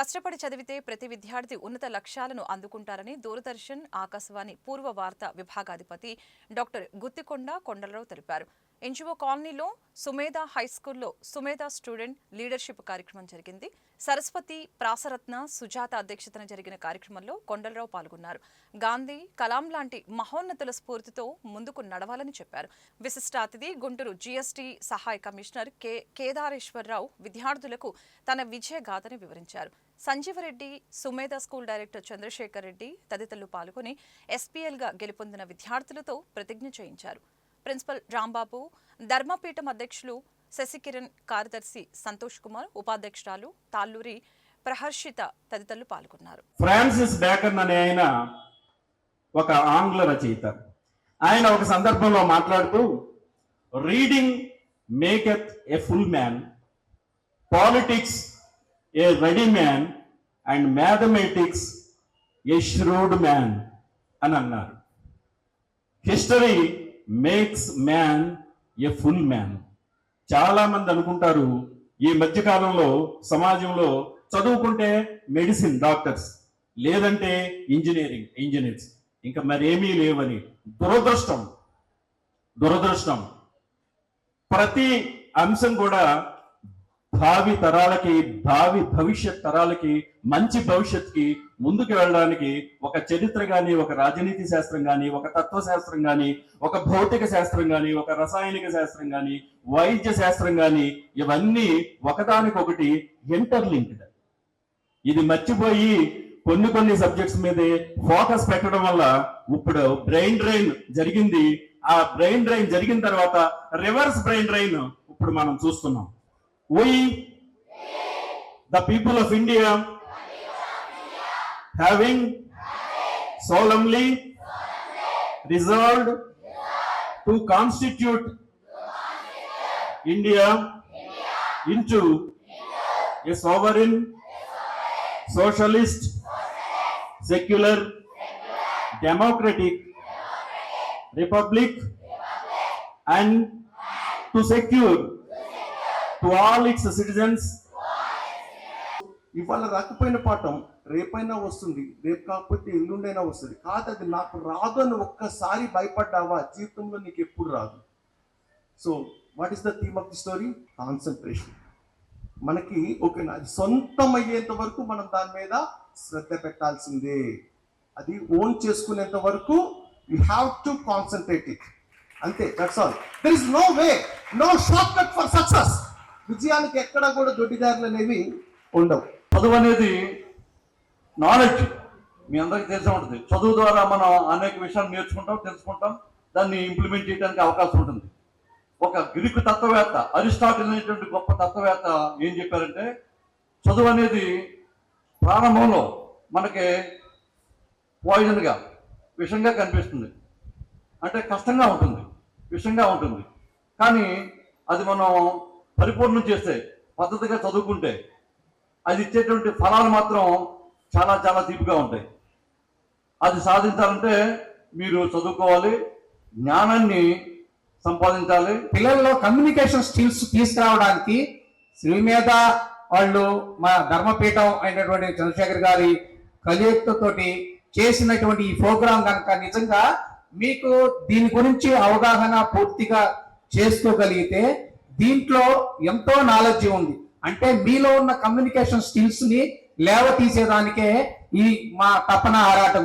కష్టపడి చదివితే ప్రతి విద్యార్థి ఉన్నత లక్ష్యాలను అందుకుంటారని దూరదర్శన్ ఆకాశవాణి పూర్వ వార్త విభాగాధిపతి డాక్టర్ గుత్తికొండ కొండలరావు తెలిపారు. ఎన్జిఓ కాలనీలో సుమేధ హైస్కూల్లో సుమేధ స్టూడెంట్ లీడర్షిప్ కార్యక్రమం జరిగింది. సరస్వతి ప్రాసరత్న సుజాత అధ్యక్షతన జరిగిన కార్యక్రమంలో కొండలరావు పాల్గొన్నారు. గాంధీ కలాం లాంటి మహోన్నతుల స్ఫూర్తితో ముందుకు నడవాలని చెప్పారు. విశిష్ట అతిథి గుంటూరు జీఎస్టీ సహాయ కమిషనర్ కె కేదారేశ్వరరావు విద్యార్థులకు తన విజయ గాథని వివరించారు. సంజీవరెడ్డి సుమేధ స్కూల్ డైరెక్టర్ చంద్రశేఖర్ రెడ్డి తదితరులు పాల్గొని ఎస్పీఎల్గా గెలుపొందిన విద్యార్థులతో ప్రతిజ్ఞ చేయించారు. ప్రిన్సిపల్ రాంబాబు ధర్మపీఠం అధ్యక్షులు శశికిరణ్ కార్యదర్శి సంతోష్ కుమార్ ఉపాధ్యక్షురాలు తాళ్ళూరి ప్రహర్షిత తదితరులు పాల్గొన్నారు. ఫ్రాన్సిస్ బేకన్ అనే ఆయన ఒక ఆంగ్ల రచయిత. ఆయన ఒక సందర్భంలో మాట్లాడుతూ reading maketh a full man politics a ready man and mathematics a shrewd man అని అన్నారు. History makes man a full man చాలా మంది అనుకుంటారు ఈ మధ్యకాలంలో సమాజంలో చదువుకుంటే మెడిసిన్ డాక్టర్స్ లేదంటే ఇంజనీరింగ్ ఇంజనీర్స్ ఇంకా మరేమీ లేవని దురదృష్టం. దురదృష్టం. ప్రతి అంశం కూడా భావి తరాలకి భావి భవిష్యత్ తరాలకి మంచి భవిష్యత్కి ముందుకు వెళ్ళడానికి ఒక చరిత్ర కానీ ఒక రాజనీతి శాస్త్రం కానీ ఒక తత్వశాస్త్రం కానీ ఒక భౌతిక శాస్త్రం కానీ ఒక రసాయనిక శాస్త్రం కానీ వైద్య శాస్త్రం కానీ ఇవన్నీ ఒకదానికొకటి ఇంటర్లింక్డ్ ఇది మర్చిపోయి కొన్ని కొన్ని సబ్జెక్ట్స్ మీదే ఫోకస్ పెట్టడం వల్ల ఇప్పుడు బ్రెయిన్ డ్రైన్ జరిగింది. ఆ బ్రెయిన్ డ్రైన్ జరిగిన తర్వాత రివర్స్ బ్రెయిన్ డ్రైన్ ఇప్పుడు మనం చూస్తున్నాం. We the people of india having solemnly resolved to constitute india into a sovereign socialist secular democratic republic and to secure to all its citizens ఇవాళ రాకపోయిన పాఠం రేపైనా వస్తుంది రేపు కాకపోతే ఎల్లుండైనా వస్తుంది. కాదు అది నాకు రాదు అని ఒక్కసారి భయపడ్డావా? జీవితంలో నీకు ఎప్పుడు రాదు. So what is the theme of the story concentration మనకి ఓకే అది సొంతం అయ్యేంత వరకు మనం దాని మీద శ్రద్ధ పెట్టాల్సిందే. అది ఓన్ చేసుకునేంత వరకు you have to concentrate it అంతే that's all there is no way no short cut for success విజయానికి ఎక్కడ కూడా దొడ్డిదారులు అనేవి ఉండవు. చదువు అనేది నాలెడ్జ్ మీ అందరికీ తెలిసే ఉంటుంది. చదువు ద్వారా మనం అనేక విషయాలు నేర్చుకుంటాం తెలుసుకుంటాం. దాన్ని ఇంప్లిమెంట్ చేయడానికి అవకాశం ఉంటుంది. ఒక గ్రీకు తత్వవేత్త అరిస్టాటిల్ అనేటువంటి గొప్ప తత్వవేత్త ఏం చెప్పారంటే చదువు అనేది ప్రారంభంలో మనకి పాయిజన్గా విషంగా కనిపిస్తుంది. అంటే కష్టంగా ఉంటుంది. విషంగా ఉంటుంది. కానీ అది మనం పరిపూర్ణం చేస్తే పద్ధతిగా చదువుకుంటే అది ఇచ్చేటువంటి ఫలాలు మాత్రం చాలా చాలా తీపిగా ఉంటాయి. అది సాధించాలంటే మీరు చదువుకోవాలి జ్ఞానాన్ని సంపాదించాలి. పిల్లల్లో కమ్యూనికేషన్ స్కిల్స్ తీసుకురావడానికి శ్రీ మీద వాళ్ళు మా ధర్మపీఠం అయినటువంటి చంద్రశేఖర్ గారి కలియుక్తతోటి చేసినటువంటి ఈ ప్రోగ్రాం కనుక నిజంగా మీకు దీని గురించి అవగాహన పూర్తిగా చేసుకోగలిగితే దీంట్లో ఎంతో నాలెడ్జ్ ఉంది. అంటే మీలో ఉన్న కమ్యూనికేషన్ స్కిల్స్ని లేవ తీసేదానికే ఈ మా తపన ఆరాటం